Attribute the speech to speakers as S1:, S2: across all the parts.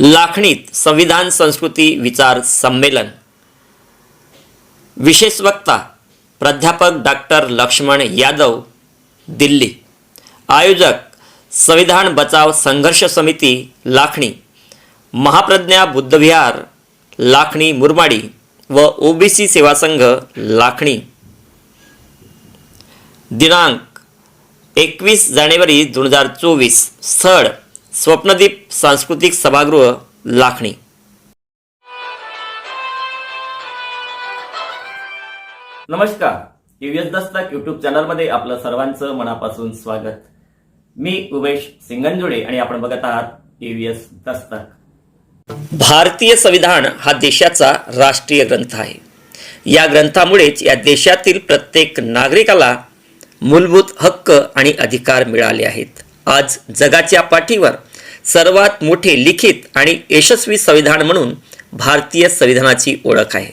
S1: लाखणीत संविधान संस्कृती विचार संमेलन. विशेष वक्ता प्राध्यापक डॉक्टर लक्ष्मण यादव दिल्ली. आयोजक संविधान बचाव संघर्ष समिती लाखणी. महाप्रज्ञा बुद्धविहार लाखणी मुरमाडी व ओबीसी सेवा संघ लाखणी. दिनांक एकवीस जानेवारी दोन हजार चोवीस स्थळ स्वप्नदीप सांस्कृतिक सभागृह लाखणी. नमस्कार. टीव्हीएस दस्तक युट्यूब चॅनलमध्ये आपलं सर्वांचं मनापासून स्वागत. मी उमेश सिंगंजुडे आणि आपण बघत आहात टीव्हीएस दस्तक. भारतीय संविधान हा देशाचा राष्ट्रीय ग्रंथ आहे. या ग्रंथामुळेच या देशातील प्रत्येक नागरिकाला मूलभूत हक्क आणि अधिकार मिळाले आहेत. आज जगाच्या पाठीवर सर्वात मोठे लिखित आणि यशस्वी संविधान म्हणून भारतीय संविधानाची ओळख आहे.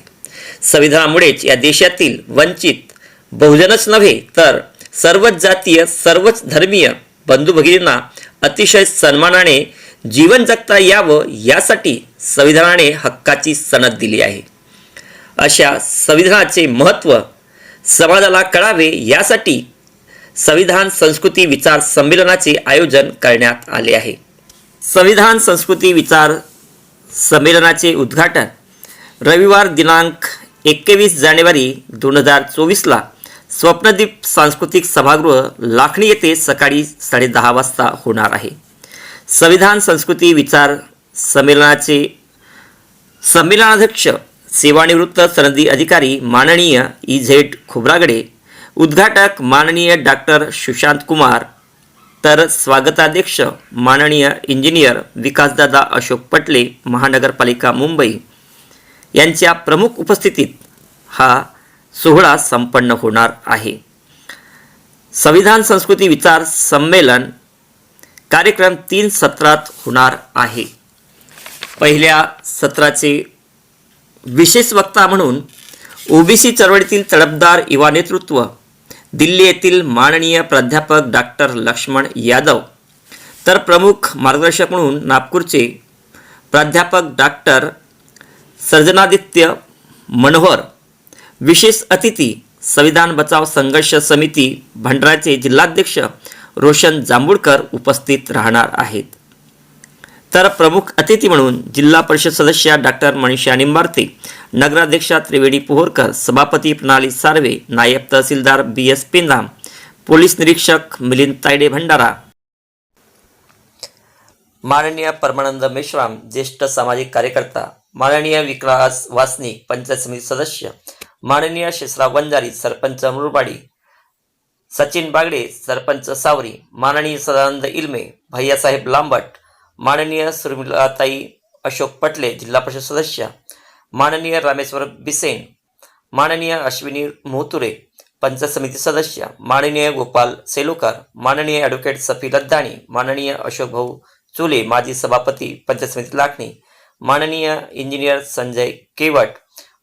S1: संविधानामुळेच या देशातील वंचित बहुजनच नव्हे तर सर्वच जातीय सर्वच धर्मीय बंधू भगिनींना अतिशय सन्मानाने जीवन जगता यावं यासाठी संविधानाने हक्काची सनद दिली आहे. अशा संविधानाचे महत्त्व समाजाला कळावे यासाठी संविधान संस्कृती विचार संमेलनाचे आयोजन करण्यात आले आहे. संविधान संस्कृती विचार संमेलनाचे उद्घाटन रविवार दिनांक एकवीस जानेवारी दोन हजार चोवीसला स्वप्नदीप सांस्कृतिक सभागृह लाखणी येथे सकाळी साडेदहा वाजता होणार आहे. संविधान संस्कृती विचार संमेलनाचे संमेलनाध्यक्ष सेवानिवृत्त सनदी अधिकारी माननीय ई झेड खोब्रागडे उद्घाटक माननीय डॉक्टर सुशांत कुमार तर स्वागताध्यक्ष माननीय इंजिनियर विकासदादा अशोक पटले महानगरपालिका मुंबई. यांच्या प्रमुख उपस्थितीत हा सोहळा संपन्न होणार आहे. संविधान संस्कृती विचार संमेलन कार्यक्रम तीन सत्रात होणार आहे. पहिल्या सत्राचे विशेष वक्ता म्हणून ओबीसी चळवळीतील तडफदार युवा नेतृत्व दिल्ली येथील माननीय प्राध्यापक डॉक्टर लक्ष्मण यादव तर प्रमुख मार्गदर्शक म्हणून नागपूरचे प्राध्यापक डॉक्टर सर्जनादित्य मनोहर विशेष अतिथी संविधान बचाव संघर्ष समिती भंडाराचे जिल्हाध्यक्ष रोशन जांभूळकर उपस्थित राहणार आहेत. तर प्रमुख अतिथी म्हणून जिल्हा परिषद सदस्या डॉक्टर मनीषा निंबार्ते नगराध्यक्षा त्रिवेणी पोहरकर सभापती प्रणाली सार्वे नायब तहसीलदार बी एस पिंधाम पोलीस निरीक्षक मिलिंद तायडे भंडारा. माननीय परमानंद मेश्राम ज्येष्ठ सामाजिक कार्यकर्ता माननीय विकास वासनिक पंचायत समिती सदस्य माननीय शेषराव वंजारी सरपंच मुरबाडी सचिन बागडे सरपंच सावरी माननीय सदानंद इल्मे भैयासाहेब लांबट माननीय सुरमिलाताई अशोक पटले जिल्हा परिषद सदस्य. माननीय रामेश्वर बिसेन. माननीय अश्विनी मोहतुरे पंचायत समिती सदस्य. माननीय गोपाल सेलुकर. माननीय ॲडव्होकेट सफी लद्दाणी. माननीय अशोक भाऊ चुले माजी सभापती पंचायत समिती लाखणी माननीय इंजिनियर संजय केवट.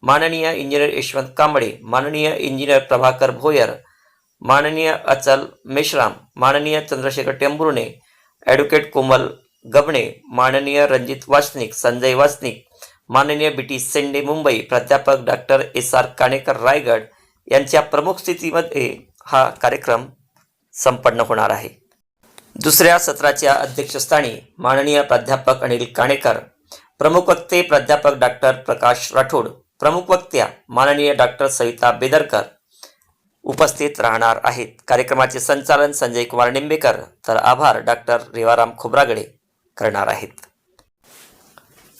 S1: माननीय इंजिनियर यशवंत कांबळे. माननीय इंजिनियर प्रभाकर भोयर. माननीय अचल मेश्राम. माननीय चंद्रशेखर टेंभुर्णे ॲडव्होकेट कोमल गबणे माननीय रणजित वासनिक संजय वासनिक माननीय बी टी सेंडे मुंबई प्राध्यापक doctor S R Kanekar Raigad यांच्या प्रमुख स्थितीमध्ये हा कार्यक्रम संपन्न होणार आहे. दुसऱ्या सत्राच्या अध्यक्षस्थानी माननीय प्राध्यापक अनिल काणेकर प्रमुख वक्ते प्राध्यापक डॉक्टर प्रकाश राठोड प्रमुख वक्त्या माननीय डॉक्टर सविता बेदरकर उपस्थित राहणार आहेत. कार्यक्रमाचे संचालन संजय कुमार निंबेकर तर आभार डॉक्टर रेवाराम खोब्रागडे. करणार आहेत.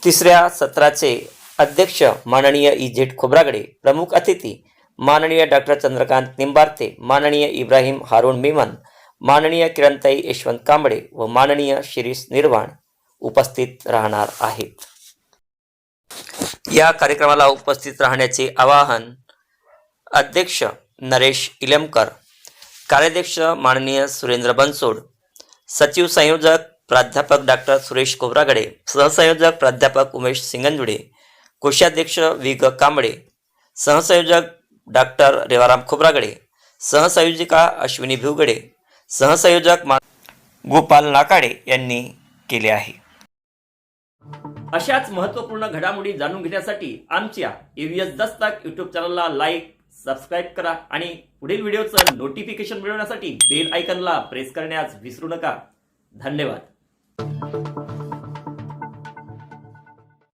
S1: तिसऱ्या सत्राचे अध्यक्ष माननीय ई. झेड खोब्रागडे प्रमुख अतिथी माननीय डॉक्टर चंद्रकांत निंबार्ते माननीय इब्राहिम हारून मेमन माननीय किरणताई यशवंत कांबळे व माननीय शिरीष निर्वाण उपस्थित राहणार आहेत. या कार्यक्रमाला उपस्थित राहण्याचे आवाहन अध्यक्ष नरेश इलमकर कार्याध्यक्ष माननीय सुरेंद्र बनसोड सचिव संयोजक प्राध्यापक डॉक्टर सुरेश कोबरागडे सहसंयोजक प्राध्यापक उमेश सिंगंजुडे कोषाध्यक्ष वि ग कांबळे सहसंयोजक डॉक्टर रेवाराम खोबरागडे सहसंयोजिका अश्विनी भिवगडे सहसंयोजक मा गोपाल नाकाडे यांनी केले आहे. अशाच महत्त्वपूर्ण घडामोडी जाणून घेण्यासाठी आमच्या एव्हीएस दस्तक युट्यूब चॅनलला लाईक सबस्क्राईब करा आणि पुढील व्हिडिओचं नोटिफिकेशन मिळवण्यासाठी बेल आयकनला प्रेस करण्यास विसरू नका. धन्यवाद. Thank you.